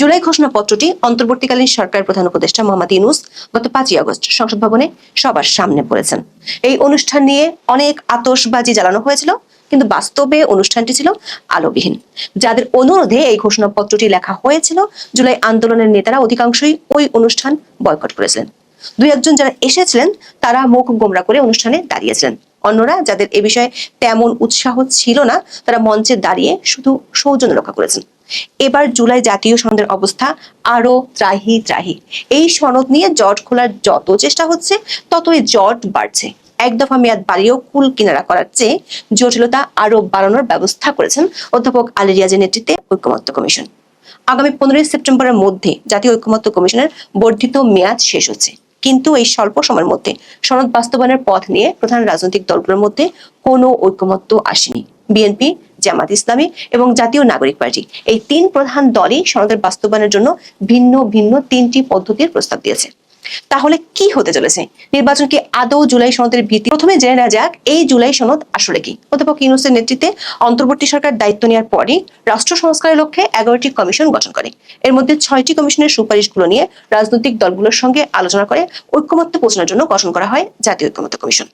জুলাই ঘোষণাপত্রটি অন্তর্বর্তীকালীন সরকার প্রধান উপদেষ্টা মোহাম্মদ ইউনুস গত পাঁচই আগস্ট সংসদ ভবনে সবার সামনে পড়েছেন। এই অনুষ্ঠান নিয়ে অনেক আতশবাজি জ্বালানো হয়েছিল, কিন্তু বাস্তবে অনুষ্ঠানটি ছিল আলোবিহীন। যাদের অনুরোধে এই ঘোষণাপত্রটি লেখা হয়েছিল, জুলাই আন্দোলনের নেতারা অধিকাংশই ওই অনুষ্ঠান বয়কট করেছিলেন। দুই একজন যারা এসেছিলেন, তারা মুখ গোমরা করে অনুষ্ঠানে দাঁড়িয়েছিলেন। অন্যরা যাদের এ বিষয়ে তেমন উৎসাহ ছিল না, তারা মঞ্চে দাঁড়িয়ে শুধু সৌজন্য রক্ষা করেছেন। এবার জুলাই জাতীয় সনদের অবস্থা আরও ত্রাহি ত্রাহি। এই সনদ নিয়ে জট খোলার যত চেষ্টা হচ্ছে, ততই জট বাড়ছে। এক দফা মেয়াদ বাড়িয়েও কুল কিনারা করার চেয়ে জটিলতা আরও বাড়ানোর ব্যবস্থা করেছেন অধ্যাপক আলী রিয়াজের নেতৃত্বে ঐক্যমত্য কমিশন। আগামী পনেরোই সেপ্টেম্বরের মধ্যে জাতীয় ঐক্যমত্য কমিশনের বর্ধিত মেয়াদ শেষ হচ্ছে। কিন্তু এই স্বল্প সময়ের মধ্যে সনদ বাস্তবায়নের পথ নিয়ে প্রধান রাজনৈতিক দলগুলোর মধ্যে কোনো ঐক্যমত্য আসেনি। বিএনপি, জামাত ইসলামী এবং জাতীয় নাগরিক পার্টি। এই তিন প্রধান দলই সনদের বাস্তবায়নের জন্য ভিন্ন ভিন্ন তিনটি পদ্ধতির প্রস্তাব দিয়েছে। তাহলে কি হতে চলেছে? নির্বাচন কি আদৌ জুলাই সনদের ভিত্তি প্রথমে জেনে নেওয়া যাক, এই জুলাই সনদ আসলে কি? অধ্যাপক ইউনুসের নেতৃত্বে অন্তর্বর্তী সরকার দায়িত্ব নেওয়ার পরই রাষ্ট্র সংস্কারের লক্ষ্যে এগারোটি কমিশন গঠন করে। এর মধ্যে ছয়টি কমিশনের সুপারিশগুলো নিয়ে রাজনৈতিক দলগুলোর সঙ্গে আলোচনা করে ঐক্যমত্য পৌঁছানোর জন্য গঠন করা হয় জাতীয় ঐক্যমত্য কমিশন।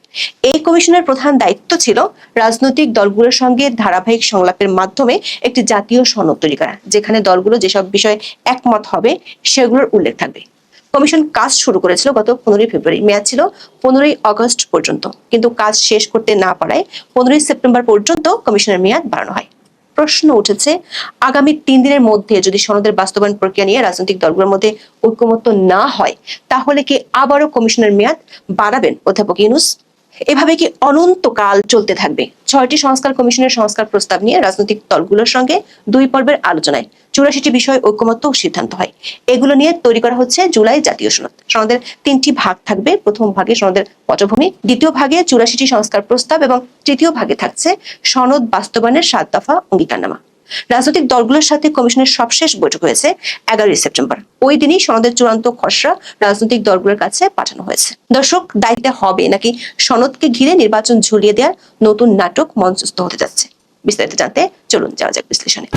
এই কমিশনের প্রধান দায়িত্ব ছিল রাজনৈতিক দলগুলোর সঙ্গে ধারাবাহিক সংলাপের মাধ্যমে একটি জাতীয় সনদ তৈরি করা, যেখানে দলগুলো যেসব বিষয়ে একমত হবে সেগুলোর উল্লেখ থাকবে। কমিশন কাজ শুরু করেছিল গত পনেরোই ফেব্রুয়ারি। মেয়াদ ছিল পনেরোই অগস্ট পর্যন্ত। কিন্তু কাজ শেষ করতে না পারায় পনেরোই সেপ্টেম্বর পর্যন্ত কমিশনের মেয়াদ বাড়ানো হয়। প্রশ্ন উঠেছে, আগামী তিন দিনের মধ্যে যদি সনদের বাস্তবায়ন প্রক্রিয়া নিয়ে রাজনৈতিক দলগুলোর মধ্যে ঐক্যমত্য না হয়, তাহলে কি আবারও কমিশনের মেয়াদ বাড়াবেন? অধ্যাপক ইউনুস এভাবে কি অনন্তকাল চলতে থাকবে? ছয়টি সংস্কার কমিশনের সংস্কার প্রস্তাব নিয়ে রাজনৈতিক দলগুলোর সঙ্গে দুই পর্বের আলোচনায় চুরাশিটি বিষয় ঐক্যমত্য সিদ্ধান্ত হয়। এগুলো নিয়ে তৈরি করা হচ্ছে জুলাই জাতীয় সনদ। সনদের তিনটি ভাগ থাকবে। প্রথম ভাগে সনদের পটভূমি, দ্বিতীয় ভাগে চুরাশিটি সংস্কার প্রস্তাব এবং তৃতীয় ভাগে থাকছে সনদ বাস্তবায়নের সাত দফা অঙ্গীকারনামা। রাজনৈতিক দলগুলোর সাথে কমিশনের সবশেষ বৈঠক হয়েছে এগারোই সেপ্টেম্বর। ওই দিনই সনদের চূড়ান্ত খসড়া রাজনৈতিক দলগুলোর কাছে পাঠানো হয়েছে। দর্শক, দায়িত্বে হবে নাকি সনদকে ঘিরে নির্বাচন ঝুলিয়ে দেওয়ার নতুন নাটক মঞ্চস্থ হতে যাচ্ছে? বিস্তারিত জানতে চলুন যাওয়া যাক বিশ্লেষণে।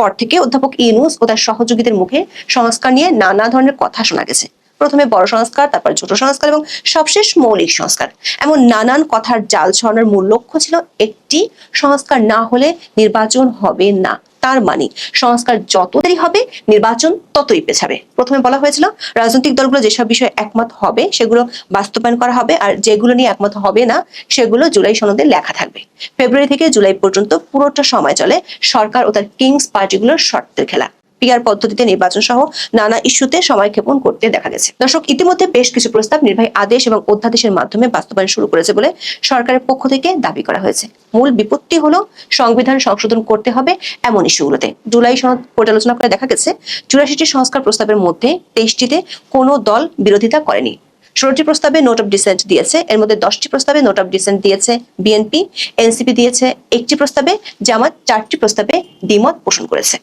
পর থেকে অধ্যাপক ইউনুস ও তার সহযোগীদের মুখে সংস্কার নিয়ে নানা ধরনের কথা শোনা গেছে। প্রথমে বড় সংস্কার, তারপর ছোট সংস্কার এবং সবশেষ মৌলিক সংস্কার। এমন নানান কথার জাল ছড়ানোর মূল লক্ষ্য ছিল একটি, সংস্কার না হলে নির্বাচন হবে না। তার মানে সংস্কার যত দেরি হবে, নির্বাচন ততই পেছাবে। প্রথমে বলা হয়েছিল, রাজনৈতিক দলগুলো যেসব বিষয়ে একমত হবে, সেগুলো বাস্তবায়ন করা হবে, আর যেগুলো নিয়ে একমত হবে না, সেগুলো জুলাই সনদে লেখা থাকবে। ফেব্রুয়ারি থেকে জুলাই পর্যন্ত পুরোটা সময় চলে সরকার ও তার কিংস পার্টিগুলোর শর্তের খেলা। পিআর পদ্ধতিতে নির্বাচন সহ নানা ইস্যুতে সময় ক্ষেপণ করতে দেখা গেছে। দর্শক, ইতিমধ্যে বেশ কিছু প্রস্তাব নির্বাহী আদেশ এবং অধ্যাদেশের মাধ্যমে বাস্তবায়ন শুরু করেছে বলে সরকারের পক্ষ থেকে দাবি করা হয়েছে। মূল বিপত্তি হলো সংবিধান সংশোধন করতে হবে এমন ইস্যুগুলোতে। জুলাই সনদ পর্যালোচনা করে দেখা গেছে, চুরাশিটি সংস্কার প্রস্তাবের মধ্যে তেইশটিতে কোনো দল বিরোধিতা করেনি। ষোলোটি প্রস্তাবে নোট অফ ডিসেন্ট দিয়েছে, এর মধ্যে দশটি প্রস্তাবে নোট অফ ডিসেন্ট দিয়েছে বিএনপি, এনসিপি দিয়েছে, একটি প্রস্তাবে জামাত, চারটি প্রস্তাবে দ্বিমত পোষণ করেছে।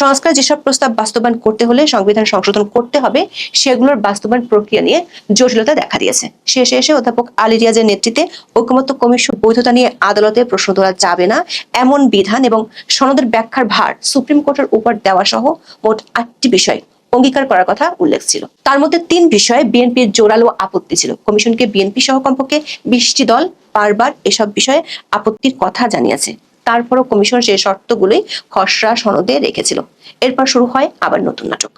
সংস্কার যেসব প্রস্তাব বাস্তবায়ন করতে হলে সংবিধান সংশোধন করতে হবে, সেগুলোর বাস্তবায়ন প্রক্রিয়া নিয়ে জটিলতা দেখা দিয়েছে। শেষে এসে অধ্যাপক আলী রিয়াজের নেতৃত্বে ঐক্যমত্য কমিশন বৈধতা নিয়ে আদালতে প্রশ্ন তোলা যাবে না, এমন বিধান এবং সনদের ব্যাখ্যার ভার সুপ্রিম কোর্টের উপর দেওয়া সহ মোট আটটি বিষয় অঙ্গীকার করার কথা উল্লেখ ছিল। তার মধ্যে তিন বিষয়ে বিএনপির জোরালো আপত্তি ছিল। কমিশনকে বিএনপি সহ কমপক্ষে বিশটি দল বারবার এসব বিষয়ে আপত্তির কথা জানিয়েছে। তারপরও কমিশন সেই শর্তগুলোই খসড়া সনদে রেখেছিল। এরপর শুরু হয় আবার নতুন নাটক।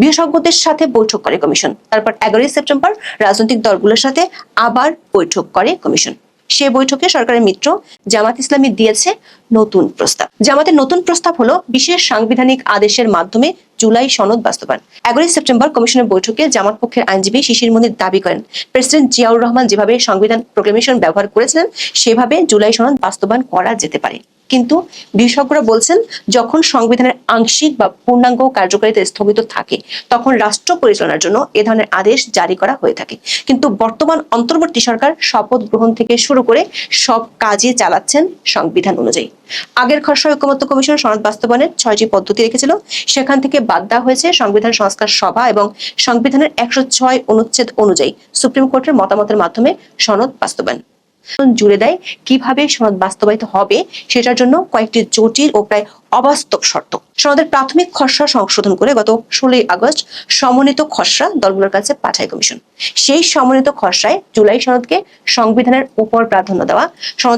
বিশেষজ্ঞদের সাথে বৈঠক করে কমিশন। তারপর এগারোই সেপ্টেম্বর রাজনৈতিক দলগুলোর সাথে আবার বৈঠক করে কমিশন। সে বৈঠকে সরকারের মিত্র জামাত ইসলামী দিয়েছে নতুন প্রস্তাব। জামাতের নতুন প্রস্তাব হলো, বিশেষ সাংবিধানিক আদেশের মাধ্যমে জুলাই সনদ বাস্তবায়ন। এগারোই সেপ্টেম্বর কমিশনের বৈঠকে জামাত পক্ষের আইনজীবী শিশির মন্দির দাবি করেন, প্রেসিডেন্ট জিয়াউর রহমান যেভাবে সংবিধান প্রোক্লেমেশন ব্যবহার করেছিলেন, সেভাবে জুলাই সনদ বাস্তবায়ন করা যেতে পারে। কিন্তু বিশেষজ্ঞরা বলছেন, যখন সংবিধানের আংশিক বা পূর্ণাঙ্গ কার্যকারিতা স্থগিত থাকে, তখন রাষ্ট্র পরিচালনার জন্য এ ধরনের আদেশ জারি করা হয়ে থাকে। কিন্তু বর্তমান অন্তর্বর্তী সরকার শপথ গ্রহণ থেকে শুরু করে সব কাজে চালাচ্ছেন সংবিধান অনুযায়ী। আগের খসড়া ঐক্যমত্য কমিশন সনদ বাস্তবায়নের ছয়টি পদ্ধতি রেখেছিল। সেখান থেকে বাদ দেওয়া হয়েছে সংবিধান সংস্কার সভা এবং সংবিধানের একশো ছয় অনুচ্ছেদ অনুযায়ী সুপ্রিম কোর্টের মতামতের মাধ্যমে সনদ বাস্তবায়ন। জুড়ে দেয়, কীভাবে সনদ বাস্তবায়িত হবে সেটার জন্য কয়েকটি জটিল ও প্রায় অবাস্তব শর্ত। সনদের প্রাথমিক খসড়া সংশোধন করে গত ষোলোই আগস্ট সমন্বিত খসড়া দলগুলোর কাছে পাঠায় কমিশন। সেই সমন্বিত খসড়ায় জুলাই সনদকে সংবিধানের উপর প্রাধান্য দেওয়া, সনদের